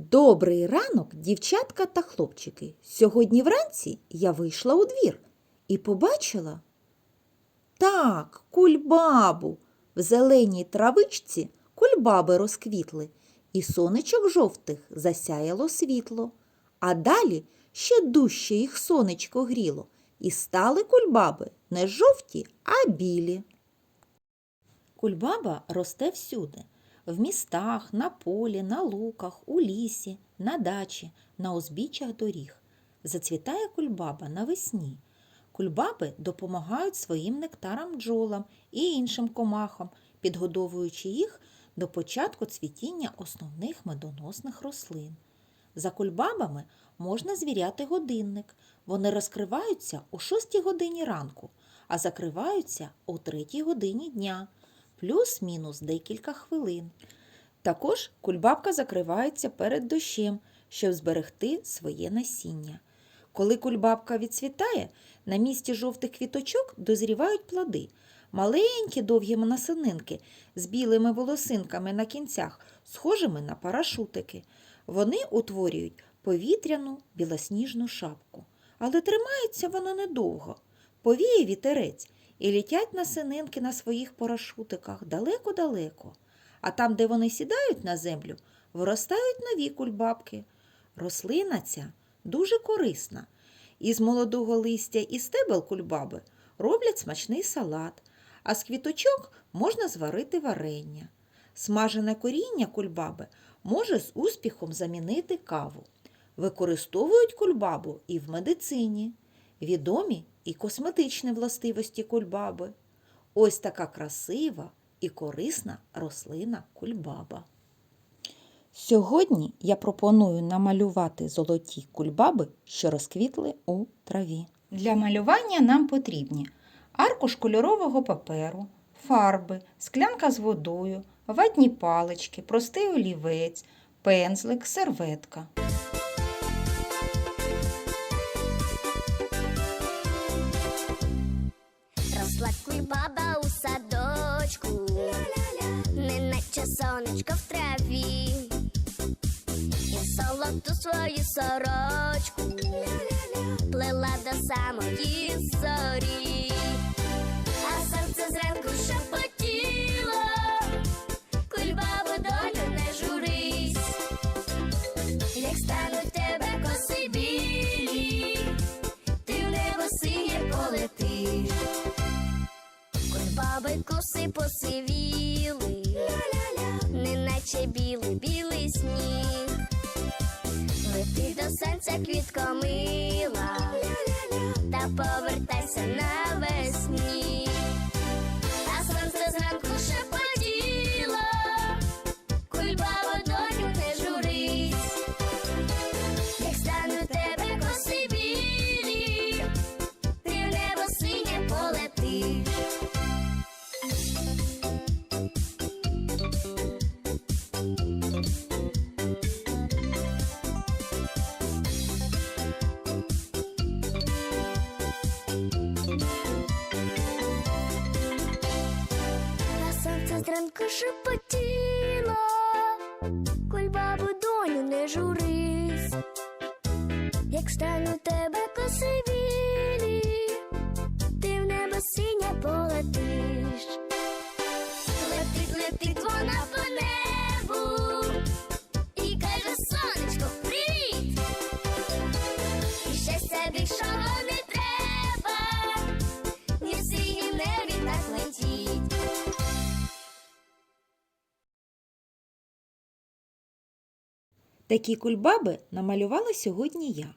Добрий ранок, дівчатка та хлопчики. Сьогодні вранці я вийшла у двір і побачила. Так, кульбабу. В зеленій травичці кульбаби розквітли, і сонечок жовтих засяяло світло. А далі ще дужче їх сонечко гріло, і стали кульбаби не жовті, а білі. Кульбаба росте всюди в містах, на полі, на луках, у лісі, на дачі, на узбіччях доріг. Зацвітає кульбаба навесні. Кульбаби допомагають своїм нектарам бджолам і іншим комахам, підгодовуючи їх до початку цвітіння основних медоносних рослин. За кульбабами можна звіряти годинник. Вони розкриваються о 6 годині ранку, а закриваються о 3 годині дня, плюс-мінус декілька хвилин. Також кульбабка закривається перед дощем, щоб зберегти своє насіння. Коли кульбабка відцвітає, на місці жовтих квіточок дозрівають плоди. Маленькі довгі насининки з білими волосинками на кінцях, схожими на парашутики. Вони утворюють повітряну білосніжну шапку. Але тримається вона недовго. Повіє вітерець і літять насининки на своїх парашутиках далеко-далеко. А там, де вони сідають на землю, виростають нові кульбабки. Рослина ця дуже корисна. Із молодого листя і стебел кульбаби роблять смачний салат, а з квіточок можна зварити варення. Смажене коріння кульбаби може з успіхом замінити каву. Використовують кульбабу і в медицині. Відомі і косметичні властивості кульбаби. Ось така красива і корисна рослина кульбаба. Сьогодні я пропоную намалювати золоті кульбаби, що розквітли у траві. Для малювання нам потрібні аркуш кольорового паперу, фарби, склянка з водою, ватні палички, простий олівець, пензлик, серветка. Росла кульбаба у садочку, неначе сонечко в траві, і золоту свою сорочку плела до самої зорі, Кульбаби посивіли, неначе білий білий сніг. Лети до сонця квітко мила, та повертайся навесні. Сонце шепотіла, коль бабу доню не журись, як стану Такі кульбаби намалювала сьогодні я.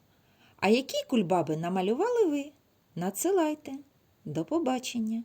А які кульбаби намалювали ви? Надсилайте. До побачення!